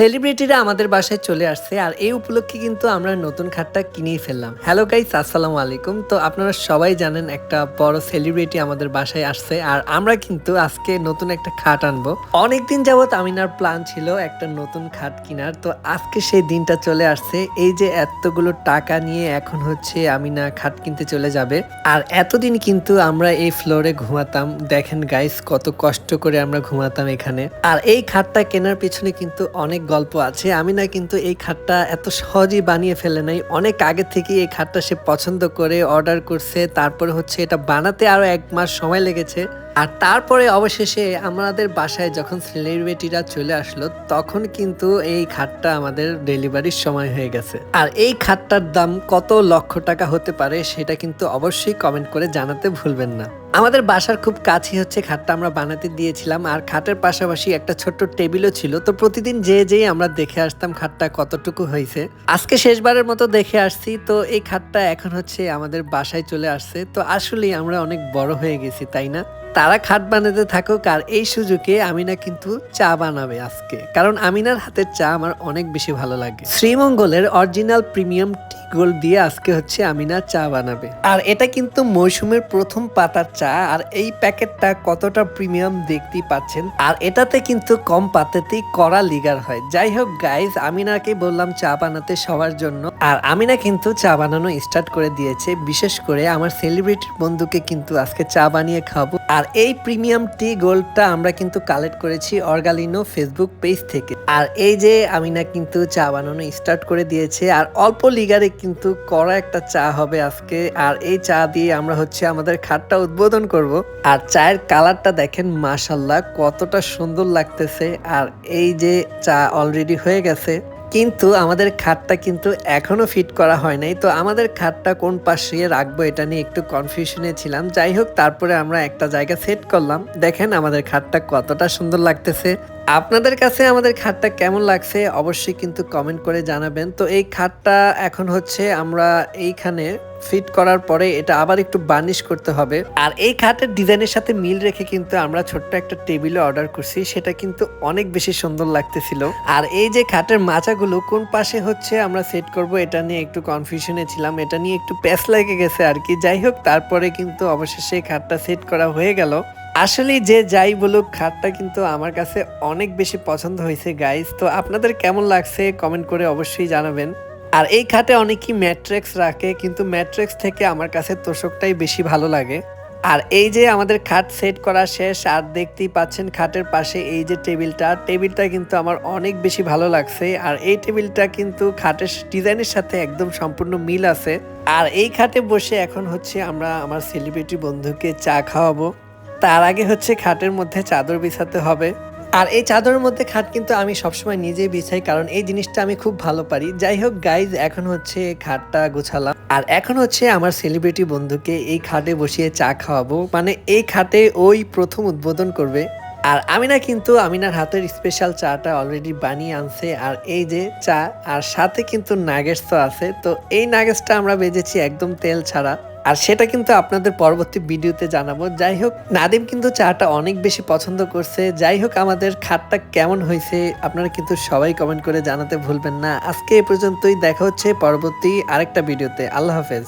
সেলিব্রিটিরা আমাদের বাসায় চলে আসছে আর এই উপলক্ষে কিন্তু আমরা নতুন খাটটা কিনেই ফেললাম। হ্যালো গাইস আসসালামু আলাইকুম। তো আপনারা সবাই জানেন একটা বড় সেলিব্রিটি আমাদের বাসায় আসছে আর আমরা কিন্তু আজকে নতুন একটা খাট আনব। অনেকদিন যাবত আমিনার প্ল্যান ছিল একটা নতুন খাট কেনার। তো আজকে সেই দিনটা চলে আসছে। এই যে এতগুলো টাকা নিয়ে এখন হচ্ছে আমিনা খাট কিনতে চলে যাবে। আর এতদিন কিন্তু আমরা এই ফ্লোরে ঘুমাতাম। দেখেন গাইস কত কষ্ট করে আমরা ঘুমাতাম এখানে। আর এই খাটটা কেনার পিছনে কিন্তু অনেক গল্প আছে। আমি না কিন্তু এই খাটটা এত সহজেই বানিয়ে ফেলে নাই। অনেক আগে থেকে এই খাটটা সে পছন্দ করে অর্ডার করছে। তারপরে হচ্ছে এটা বানাতে আরও এক মাস সময় লেগেছে। আর তারপরে অবশেষে আমাদের বাসায় যখন সেলিব্রিটিরা চলে আসলো, তখন কিন্তু এই খাটটা আমাদের ডেলিভারির সময় হয়ে গেছে। আর এই খাটটার দাম কত লক্ষ টাকা হতে পারে সেটা কিন্তু অবশ্যই কমেন্ট করে জানাতে ভুলবেন না। আমাদের বাসার খুব কাছে হচ্ছে খাটটা, আমরা বানাতে দিয়েছিলাম, আর খাটের পাশাপাশি একটা ছোট্ট টেবিলও ছিল। তো প্রতিদিন যে যেই আমরা দেখে আসতাম খাটটা কতটুকু হয়েছে। আজকে শেষবারের মতো দেখে আসছি। তো এই খাটটা এখন হচ্ছে আমাদের বাসায় চলে আসছে। তো আসলেই আমরা অনেক বড় হয়ে গেছি, তাই না? তারা খাট বানাতে থাকুক, আর এই সুযোগে আমিনা কিন্তু চা বানাবে আজকে। কারণ আমিনার হাতের চা আমার অনেক বেশি ভালো লাগে। শ্রীমঙ্গলের অরিজিনাল প্রিমিয়াম গোল্ড দিয়ে আজকে হচ্ছে আমিনা চা বানাবে। আর এটা কিন্তু মৌসুমের প্রথম পাতার চা, আর এই প্যাকেটটা কতটা প্রিমিয়াম দেখতেই পাচ্ছেন। আর এটাতে কিন্তু কম পাতাতেই কড়া লিগার হয়। যাই হোক গাইজ আমিনাকে বললাম চা বানাতে সবার জন্য। আর আমিনা কিন্তু চা বানানো স্টার্ট করে দিয়েছে। বিশেষ করে আমার সেলিব্রিটির বন্ধুকে কিন্তু আজকে চা বানিয়ে খাব। আর এই প্রিমিয়াম টি গোল্ডটা আমরা কিন্তু কালেক্ট করেছি অর্গালিনো ফেসবুক পেজ থেকে। আর এই যে আমিনা কিন্তু চা বানানো স্টার্ট করে দিয়েছে, আর অল্প লিগারে কিন্তু কড়া একটা চা হবে আজকে। আর এই চা দিয়ে আমরা হচ্ছে আমাদের খাটটা উদ্বোধন করব। আর চায়ের কালারটা দেখেন মাশাল্লাহ কতটা সুন্দর লাগতেছে। আর এই যে চা অলরেডি হয়ে গেছে, কিন্তু আমাদের খাটটা কিন্তু এখনও ফিট করা হয় নাই। তো আমাদের খাটটা কোন পাশে রাখব এটা নিয়ে একটু কনফিউশনে ছিলাম। যাই হোক, তারপরে আমরা একটা জায়গা সেট করলাম। দেখেন আমাদের খাটটা কতটা সুন্দর লাগতেছে। আপনাদের কাছে আমাদের খাটটা কেমন লাগছে অবশ্যই কিন্তু কমেন্ট করে জানাবেন। তো এই খাটটা এখন হচ্ছে আমরা এইখানে ফিট করার পরে এটা আবার একটু বার্নিশ করতে হবে। আর এই খাটের ডিজাইনের সাথে মিল রেখে কিন্তু আমরা ছোট্ট একটা টেবিলে অর্ডার করছি, সেটা কিন্তু অনেক বেশি সুন্দর লাগতেছিল। আর এই যে খাটের মাচাগুলো, কোন পাশে হচ্ছে আমরা সেট করব এটা নিয়ে একটু কনফিউশনে ছিলাম, এটা নিয়ে একটু প্যাস লেগে গেছে আর কি। যাই হোক, তারপরে কিন্তু অবশেষে খাটটা সেট করা হয়ে গেল। আসলে যে যাই বলুক, খাটটা কিন্তু আমার কাছে অনেক বেশি পছন্দ হয়েছে গাইস তো আপনাদের কেমন লাগছে কমেন্ট করে অবশ্যই জানাবেন। আর এই খাটে অনেকেই ম্যাট্রিক্স রাখে, কিন্তু ম্যাট্রিক্স থেকে আমার কাছে তোষকটাই বেশি ভালো লাগে। আর এই যে আমাদের খাট সেট করা শেষ, আর দেখতেই পাচ্ছেন খাটের পাশে এই যে টেবিলটা টেবিলটা কিন্তু আমার অনেক বেশি ভালো লাগছে। আর এই টেবিলটা কিন্তু খাটের ডিজাইনের সাথে একদম সম্পূর্ণ মিল আছে। আর এই খাটে বসে এখন হচ্ছে আমরা আমার সেলিব্রিটি বন্ধুকে চা খাওয়াবো। তার আগে হচ্ছে খাটের মধ্যে চাদর বিছাতে হবে। আর এই চাদরের মধ্যে খাট কিন্তু আমি সবসময় নিজেই বিছাই, কারণ এই জিনিসটা আমি খুব ভালো পারি। যাই হোক গাইজ এখন হচ্ছে খাটটা গোছালাম। আর এখন হচ্ছে আমার সেলিব্রিটি বন্ধুকে এই খাটে বসিয়ে চা খাওয়াবো। মানে এই খাটে ওই প্রথম উদ্বোধন করবে। আর আমিনা কিন্তু, আমিনার হাতের স্পেশাল চাটা অলরেডি বানিয়ে আনছে। আর এই যে চা, আর সাথে কিন্তু নাগেটস তো আছে। তো এই নাগেটসটা আমরা বেজেছি একদম তেল ছাড়া। আর সেটা কিন্তু আপনাদের পরবর্তী ভিডিওতে জানাব। যাই হোক, নাদিম কিন্তু চাটা অনেক বেশি পছন্দ করছে। যাই হোক, আমাদের খাটটা কেমন হয়েছে আপনারা কিন্তু সবাই কমেন্ট করে জানাতে ভুলবেন না। আজকে এ পর্যন্তই, দেখা হচ্ছে পরবর্তী আরেকটা ভিডিওতে। আল্লাহ হাফেজ।